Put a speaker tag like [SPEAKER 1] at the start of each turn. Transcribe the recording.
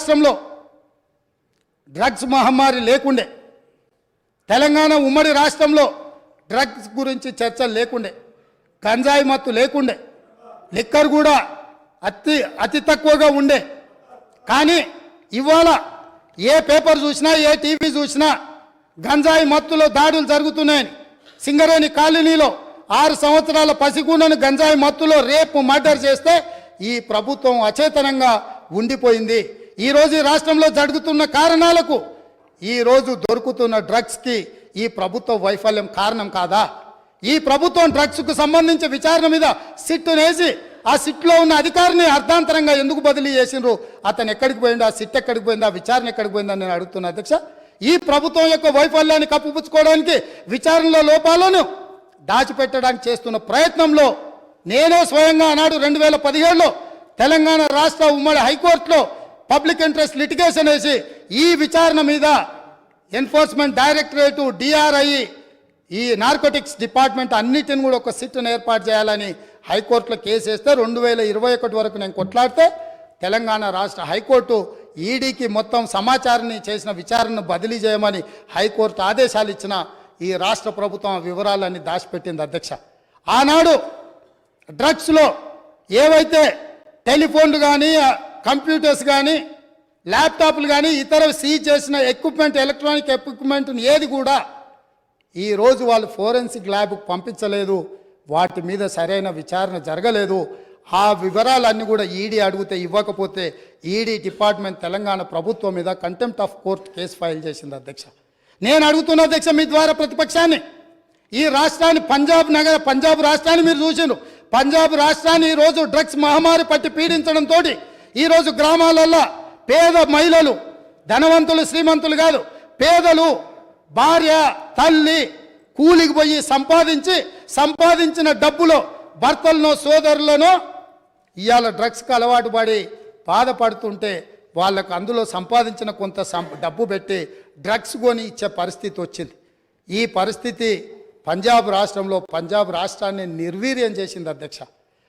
[SPEAKER 1] రాష్ట్రంలో డ్రగ్స్ మహమ్మారి లేకుండే తెలంగాణ ఉమ్మడి రాష్ట్రంలో డ్రగ్స్ గురించి చర్చలు లేకుండే గంజాయి మత్తు లేకుండే లిక్కర్ కూడా అతి అతి తక్కువగా ఉండే. కానీ ఇవాళ ఏ పేపర్ చూసినా ఏ టీవీ చూసినా గంజాయి మత్తులో దాడులు జరుగుతున్నాయని సింగరేణి కాలనీలో ఆరు సంవత్సరాల పసిగుండను గంజాయి మత్తులో రేపు మర్డర్ చేస్తే ఈ ప్రభుత్వం అచేతనంగా ఉండిపోయింది. ఈరోజు ఈ రాష్ట్రంలో జరుగుతున్న కారణాలకు ఈరోజు దొరుకుతున్న డ్రగ్స్కి ఈ ప్రభుత్వ వైఫల్యం కారణం కాదా? ఈ ప్రభుత్వం డ్రగ్స్కు సంబంధించి విచారణ మీద సిట్టు వేసి ఆ సిట్లో ఉన్న అధికారిని అర్థాంతరంగా ఎందుకు బదిలీ చేసిండ్రు? అతను ఎక్కడికి పోయిండు? ఆ సిట్ ఎక్కడికి పోయింది? ఆ విచారణ ఎక్కడికి పోయిందని నేను అడుగుతున్నా అధ్యక్ష. ఈ ప్రభుత్వం యొక్క వైఫల్యాన్ని కప్పుపుచ్చుకోవడానికి విచారణలో లోపాలను దాచిపెట్టడానికి చేస్తున్న ప్రయత్నంలో నేనే స్వయంగా ఆనాడు రెండు వేల పదిహేడులో తెలంగాణ రాష్ట్ర ఉమ్మడి హైకోర్టులో పబ్లిక్ ఇంట్రెస్ట్ లిటిగేషన్ వేసి ఈ విచారణ మీద ఎన్ఫోర్స్మెంట్ డైరెక్టరేటు డిఆర్ఐ ఈ నార్కోటిక్స్ డిపార్ట్మెంట్ అన్నిటిని కూడా ఒక సిట్ను ఏర్పాటు చేయాలని హైకోర్టులో కేసు వేస్తే రెండు వేల ఇరవై ఒకటి వరకు నేను కొట్లాడితే తెలంగాణ రాష్ట్ర హైకోర్టు ఈడీకి మొత్తం సమాచారాన్ని చేసిన విచారణను బదిలీ చేయమని హైకోర్టు ఆదేశాలు ఇచ్చిన ఈ రాష్ట్ర ప్రభుత్వం వివరాలన్నీ దాచిపెట్టింది అధ్యక్ష. ఆనాడు డ్రగ్స్లో ఏవైతే టెలిఫోన్లు కానీ కంప్యూటర్స్ కానీ ల్యాప్టాప్లు కానీ ఇతర సీజ్ చేసిన ఎక్విప్మెంట్ ఎలక్ట్రానిక్ ఎక్విప్మెంట్ని ఏది కూడా ఈ రోజు వాళ్ళు ఫోరెన్సిక్ ల్యాబ్కు పంపించలేదు. వాటి మీద సరైన విచారణ జరగలేదు. ఆ వివరాలన్నీ కూడా ఈడీ అడిగితే ఇవ్వకపోతే ఈడీ డిపార్ట్మెంట్ తెలంగాణ ప్రభుత్వం మీద contempt of court case file చేసింది అధ్యక్ష. నేను అడుగుతున్న అధ్యక్ష మీ ద్వారా ప్రతిపక్షాన్ని. ఈ రాష్ట్రాన్ని పంజాబ్ నగర పంజాబ్ రాష్ట్రాన్ని మీరు చూసిండ్రు. పంజాబ్ రాష్ట్రాన్ని ఈరోజు డ్రగ్స్ మహమ్మారి పట్టి పీడించడంతో ఈరోజు గ్రామాలల్లో పేద మహిళలు ధనవంతులు శ్రీమంతులు కాదు పేదలు భార్య తల్లి కూలికి పోయి సంపాదించి సంపాదించిన డబ్బులో భర్తలను సోదరులను ఇవాళ డ్రగ్స్కి అలవాటు పడి బాధపడుతుంటే వాళ్ళకు అందులో సంపాదించిన కొంత సం- డబ్బు పెట్టి డ్రగ్స్ కొని ఇచ్చే పరిస్థితి వచ్చింది. ఈ పరిస్థితి పంజాబ్ రాష్ట్రంలో పంజాబ్ రాష్ట్రాన్ని నిర్వీర్యం చేసింది అధ్యక్ష.